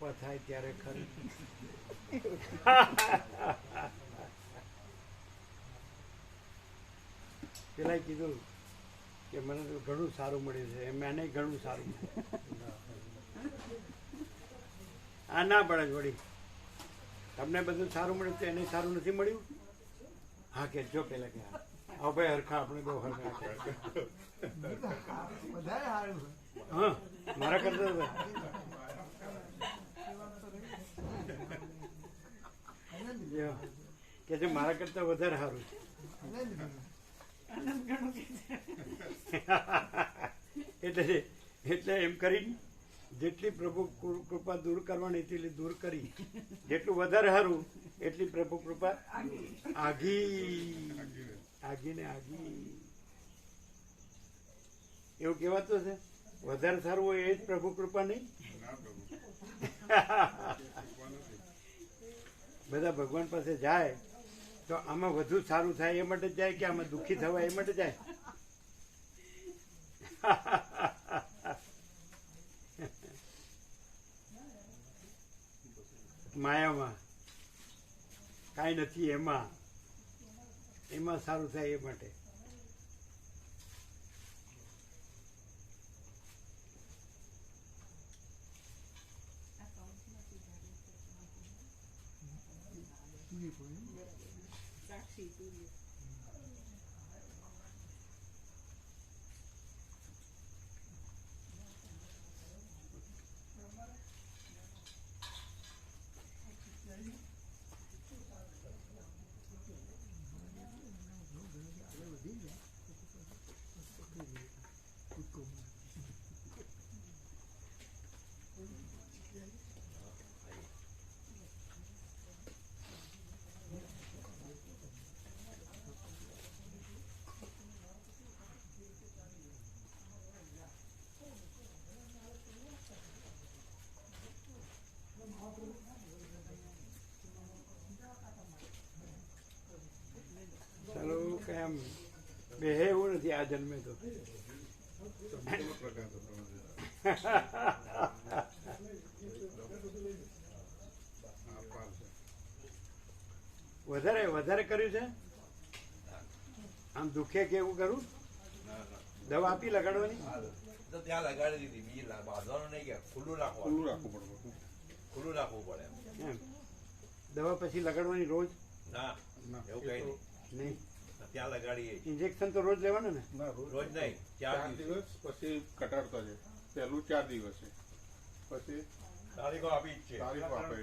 કૃપા થાય ત્યારે ખરી પેલા કીધું કે મને તો ઘણું સારું મળ્યું છે એમ એને ઘણું સારું આ ના પડે જ વળી તમને બધું સારું મળ્યું તો એને સારું નથી મળ્યું? હા કે જો પેલા કે હા. ભાઈ હરખા આપણે બહુ હરખા હા મારા કરતા તો આનંદ કે છે મારા કરતા વધારે સારું છે. એટલે એટલે એમ કરી જેટલી પ્રભુ કૃપા દૂર કરવાની એટલી દૂર કરી. જેટલું વધારે સારું, એટલી પ્રભુ કૃપા આગી આગી ને આગી એવું કહેવાતું છે વધારે સારું હોય એ જ પ્રભુ કૃપા નહીં? બધા ભગવાન પાસે જાય, તો આમાં વધુ સારું થાય એ માટે જાય કે આમાં દુઃખી થવાય એ માટે જાય? માયામાં. કાંઈ નથી એમાં. એમાં સારું થાય એ માટે. ચાલો કેમ બેહે એવું નથી આ જન્મે તો. વધારે વધારે કર્યું છે? આમ દુખે કે એવું કરું? દવા આપી લગાડવાની? તો ત્યાં લગાડી દીધી બીજી લા- બાંધવાનું નહીં કે ખુલ્લું રાખવાનું. ખુલ્લું રાખવું પડે ખુલ્લું રાખવું પડે એમ. એમ. દવા પછી લગાડવાની રોજ? ના ના. એવું કઈ નહીં. નહીં. ત્યાં લગાડીએ ઇન્જેક્શન તો રોજ લેવાનું ને? રોજ નહીં ચાર દિવસ. પછી ઘટાડતા છે પહેલું ચાર દિવસે. પછી તારીખો આપી જ છે. તારીખો આપે.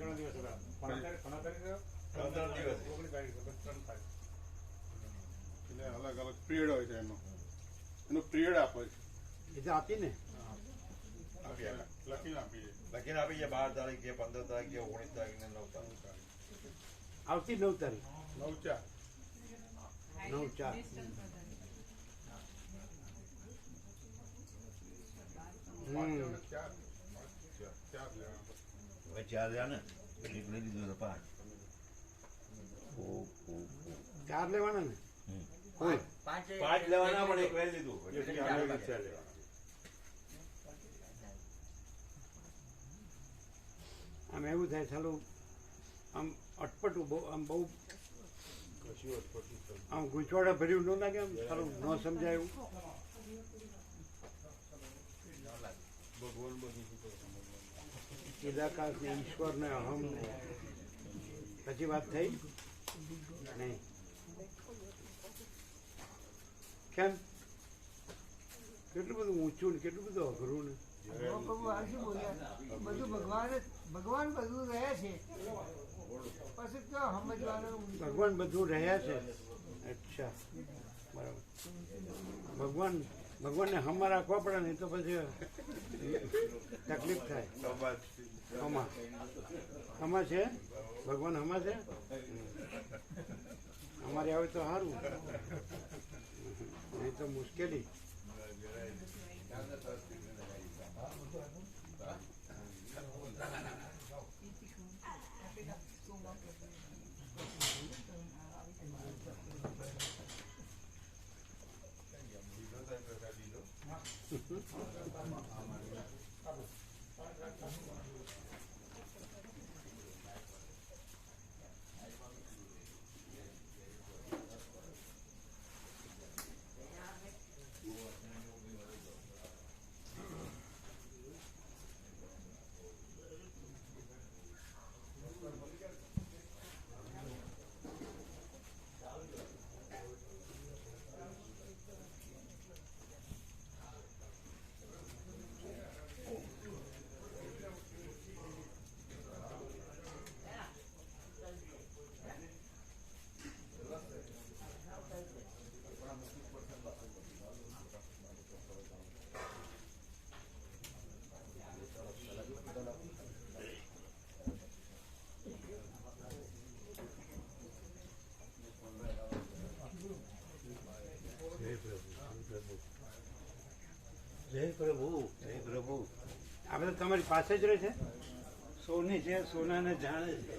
એટલે અલગ અલગ પીરિયડ હોય છે એનો. એનો પીરિયડ આપે. છે એટલે તો આપી ને. આપી લખીને આપીએ. લખીને આપી છે બાર તારીખ છે પંદર તારીખ છે ઓગણીસ તારીખ ને નવ તારીખ. આવતી નવ તારીખ. નવ ચાર. નવ ચાર ચાર લેવાના ને પાંચ ઓ, ઓ, ઓ. ચાર લેવાના ને? હમ. પાંચ લેવાના પણ એક લઈ લીધું. એટલે ચાર લેવાના. આમ એવું થાય ચાલો આમ અટપટું બહુ આમ બહુ આમ ગૂંચવાડા ભર્યું ન લાગે આમ સારું ન સમજાય એવું? ચિદાકાશ ને ઈશ્વર ને અહમ પછી વાત થઈ? નહીં. કેમ? કેટલું બધું ઊંચું ને કેટલું બધું અઘરું ને? બધું ભગવાન ભગવાન બધું રહે છે. ભગવાન બધું રહ્યા છે. અચ્છા. બરાબર. ભગવાન, ભગવાનને હમા રાખવા પડે ને તો પછી તકલીફ થાય. હમા હમા છે? ભગવાન હમા છે? અમારે આવે તો સારું. નહીં તો મુશ્કેલી. પાસે જ રહે છે? સોની છે સોનાને જાણે છે.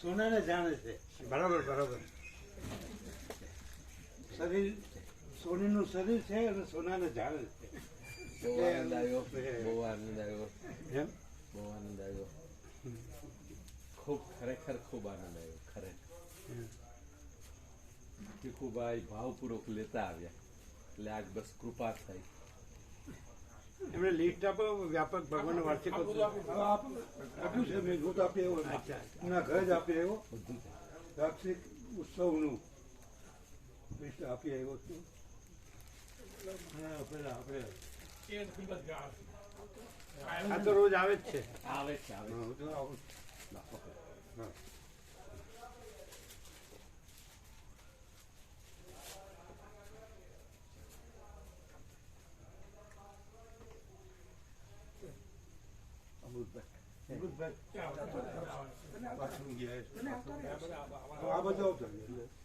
સોનાને જાણે છે. બરાબર બરાબર. શરીર સોનીનું શરીર છે અને સોનાને જાણે છે. બહુ આનંદ આવ્યો બહુ આનંદ આવ્યો એમ? બહુ આનંદ આવ્યો ખૂબ ખરેખર ખૂબ આનંદ આવ્યો ખરેખર ભીખુભાઈ ભાવપૂર્વક લેતા આવ્યા. એટલે આજ બસ કૃપા થઈ. એમણે લિસ્ટ આપો વ્યાપક ભગવાન વાર્ષિક આપ્યું છે મેં દૂધ આપી આવ્યો અચ્છા, એમના ઘરે જ આપી આવ્યો વાર્ષિક ઉત્સવનું લિસ્ટ આપી આવ્યો છું. પેલા આપણે આ તો રોજ આવે જ છે. આવે જ છે આવે હા, તો આવું. અમૃતભાઈ પાછું ગયા છે. આ બધા આવતા રહ્યા.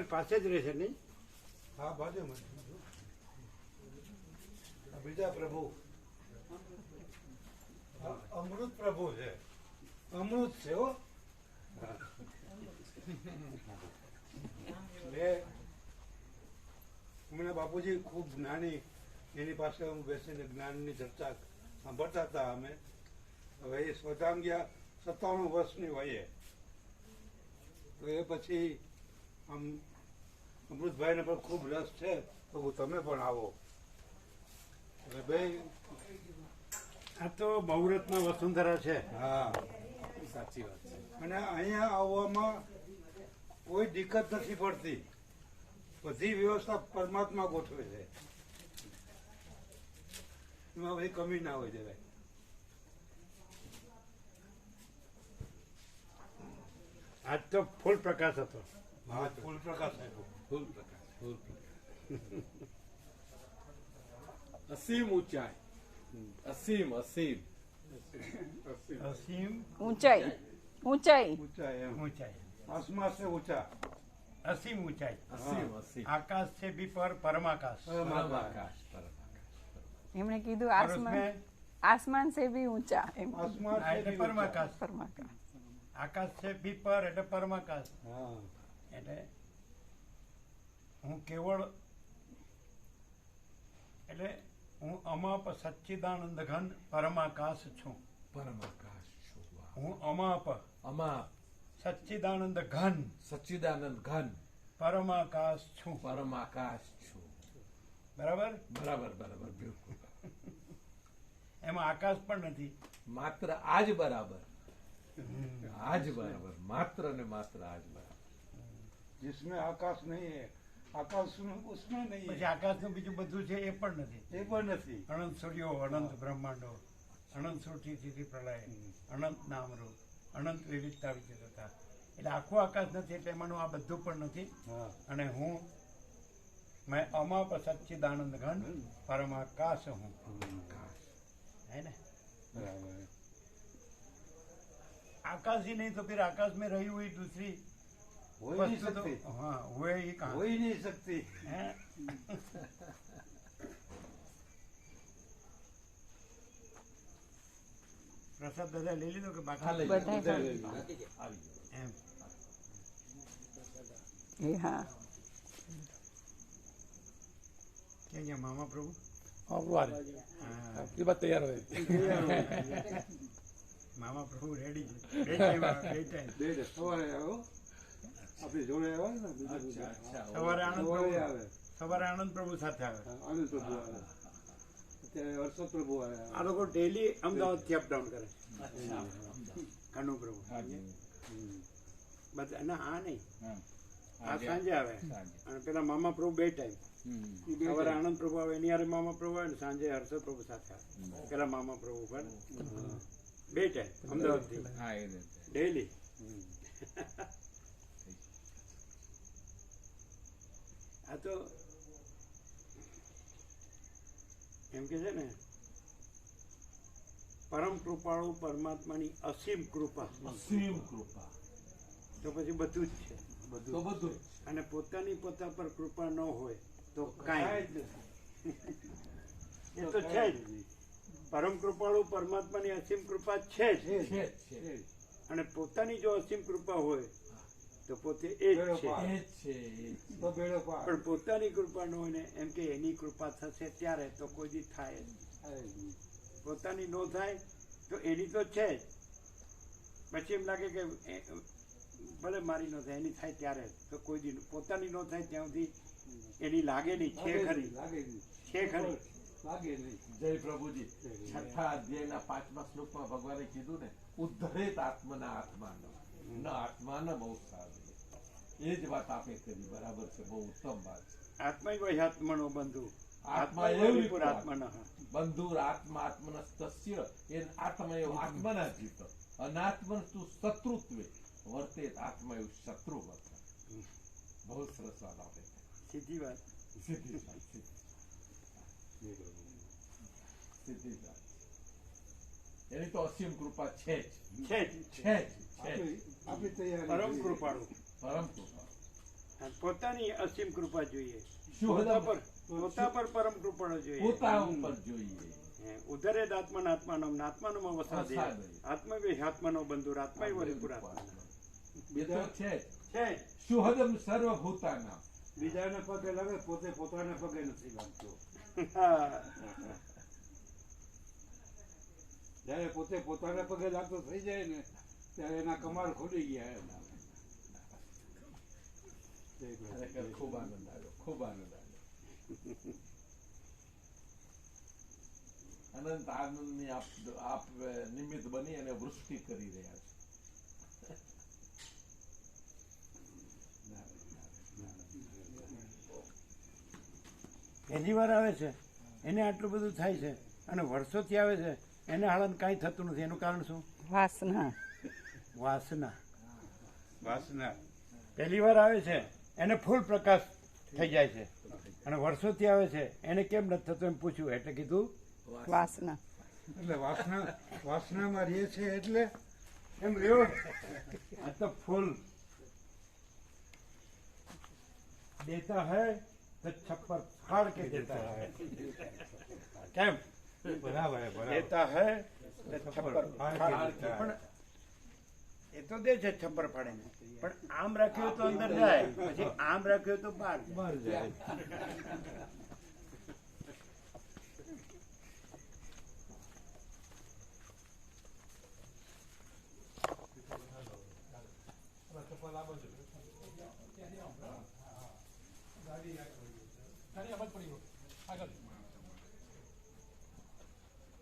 તમારી પાસે જ રહેશે નહીં? હા, બાજુ બીજા પ્રભુ. અમૃત પ્રભુ છે. અમૃત છે હો. હમણાં બાપુજી ખૂબ જ્ઞાની, એની પાસે હું બેસીને જ્ઞાનની ચર્ચા સાંભળતા હતા અમે. હવે એ સ્વધામ ગયા સત્તાણું વર્ષની વયે. તો એ પછી આમ અમૃતભાઈને પણ ખૂબ રસ છે. તો તમે પણ આવો. એટલે ભાઈ આ તો બહુરત્ન વસુંધરા છે. હા. સાચી વાત છે. અને અહીંયા આવવામાં કોઈ દિક્કત નથી પડતી. બધી વ્યવસ્થા પરમાત્મા ગોઠવે છે. એમાં બધી કમી ના હોય જરાય. આજ તો ફૂલ પ્રકાશ હતો. હા ફૂલ પ્રકાશ આપ્યો. ફૂલ પ્રકાશ ફૂલ પ્રકાશ. અસીમ ઊંચાઈ. અસીમ અસીમ. અસીમ ઊંચાઈ. ઊંચાઈ. ઊંચાઈ આસમાન સે ઊંચા. અસીમ ઊંચાઈ. અસીમ અસીમ. આકાશ છે બી પર પરમાકાશ. પરમાકાશ એમણે કીધું આસમાન આસમાન છે બી ઊંચા. એમ. આસમાન એટલે પરમાકાશ. પરમાકાશ. આકાશ છે બી પર એટલે પરમાકાશ. હા. એટલે હું કેવળ એટલે હું અમાપ સચ્ચિદાનંદ ઘન પરમાકાશ છું. પરમાકાશ છું હું અમાપ અમાપ સચ્ચિદાનંદ ઘન સચ્ચિદાનંદ ઘન પરમાકાશ છું. પરમાકાશ છું. બરાબર? બરાબર બરાબર બિલકુલ. એમાં આકાશ પણ નથી. માત્ર આજ બરાબર. આ જ બરાબર. માત્ર ને માત્ર આજ બરાબર. જિસમે આકાશ નહીં है आकाश में- उसमें नहीं પછી है આકાશનું બીજું બધું છે એ પણ નથી એ પણ નથી અનંત સૂર્યો અનંત બ્રહ્માંડો અનંત સૃષ્ટિ સ્થિતિ પ્રલય અનંત નામરૂપ અનંત વિવિધતા વિચિત્રતા એટલે આખું આકાશ નથી એટલે એમાંનું આ બધું પણ નથી હા અને હું મેં અમાપ સચ્ચિદાનંદ ઘન પરમાકાશ હું है ना बराबर है। आकाश ही नहीं तो फिर आकाश में रही हुई दूसरी હોય નહીં હા હોય એ પ્રસાદ દાદા લઈ લીધો કે બાટા લઈ એમ. હા. ક્યાં ગયા મામા પ્રભુ? તૈયાર હોય. મામા પ્રભુ રેડી છે. બે ટાઈમ બે ટાઈમ આપણી જોડે આવે ને બીજું સવારે આનંદ પ્રભુ આવે. સવારે આનંદ પ્રભુ સાથે આવે. આનંદ પ્રભુ આવે. અત્યારે હર્ષદ પ્રભુ આવે. આ લોકો ડેલી અમદાવાદથી અપડાઉન કરે. કાનુ પ્રભુ. બધા ના આ નહીં. આ સાંજે આવે. અને પેલા મામા પ્રભુ બે ટાઈમ સવારે આનંદ પ્રભુ આવે એની હારે મામા પ્રભુ આવે ને સાંજે હર્ષદ પ્રભુ સાથે આવે. પેલા મામા પ્રભુ પર બે ટાઈમ અમદાવાદથી હા એ રીતે. ડેલી આ તો એમ કે છે ને પરમ કૃપાળુ પરમાત્માની અસીમ કૃપા. અસીમ કૃપા. તો પછી બધું જ છે. બધું બધું અને પોતાની પોતા પર કૃપા ન હોય તો કાંઈ એ તો છે જ. પરમ કૃપાળુ પરમાત્માની અસીમ કૃપા છે જ. છે જ, છે જ. અને પોતાની જો અસીમ કૃપા હોય તો પોતે એ જ છે. પણ પોતાની કૃપા ન હોય ને એમ કે એની કૃપા થશે ત્યારે તો કોઈ દી થાય પોતાની ન થાય તો એની તો છે જ. પછી એમ લાગે કે ભલે મારી ન થાય એની થાય ત્યારે તો કોઈ દી પોતાની ન થાય ત્યાં સુધી એની લાગે નહીં છે ખરી. લાગે નહીં છે ખરી. લાગે નહીં જય પ્રભુજી. છઠ્ઠા અધ્યાયના પાંચમા શ્લોકમાં ભગવાને કીધું ને ઉદ્ધરેત આત્મના આત્માનો. ન આત્માન બહુ સારું એ જ વાત આપે કરી બરાબર છે બહુ ઉત્તમ વાત છે. આત્મા વહી આત્મનો બંધુ. આત્મા એવું એવી આત્મન બંધુર આત્મા આત્મનસ્તસ્ય એ આત્મયો આત્મના જીત. અનાત્મન તું શત્રુત્વે વર્તેત એવું શત્રુ વર્ત. બહુ સરસ વાત આપે. સીધી વાત. સીધી વાત સીધી. સીધી વાત. એની તો અસીમ કૃપા છે જ. છે જ છે જ. આપણી તૈયારી પરમ કૃપાળુ. પરમ કૃપા પોતાની અસીમ કૃપા જોઈએ. શું પોતા પર પોતા પર પરમ કૃપાળુ જોઈએ. પોતા ઉપર જોઈએ. ઉધરે આત્મન આત્માનમ આત્માનમ વસાદે વસાદે. આત્મવે આત્માનો બંધુર આત્મા વરિપુર આત્મા બીજા? છે. છે. શુહદમ સર્વભૂતાનામ. બીજાને પગે લાગે પોતે પોતાના પગે નથી લાગતો. હા. જ્યારે પોતે પોતાના પગે લાગતો થઈ જાય ને ત્યારે એના કમાલ ખુલી ગયા એમ. ખરેખર ખૂબ આનંદ આવ્યો ખૂબ આનંદ આવ્યો. અનંત આનંદની આપ આપ નિમિત્ત બની અને વૃષ્ટિ કરી રહ્યા છે. પહેલી વાર આવે છે. એને આટલું બધું થાય છે અને વર્ષોથી આવે છે. એને હળન કાંઈ થતું નથી. એનું કારણ શું? વાસના. વાસના. વાસના. પહેલી વાર આવે છે એને ફૂલ પ્રકાશ થઈ જાય છે. અને વર્ષોથી આવે છે એને કેમ નથી થતું? એમ પૂછ્યું. એટલે કીધું વાસના. એટલે વાસના વાસનામાં રહે છે એટલે એમ રહ્યો. આ તો ફૂલ. દેતા હૈ તો છપ્પર ફાડ કે દેતા હૈ. કેમ? બરાબર દેતા હે છપ્પર પણ એ તો દે છે છપ્પર પાડીને પણ આમ રાખ્યો તો અંદર જાય પછી આમ રાખ્યો તો બહાર જાય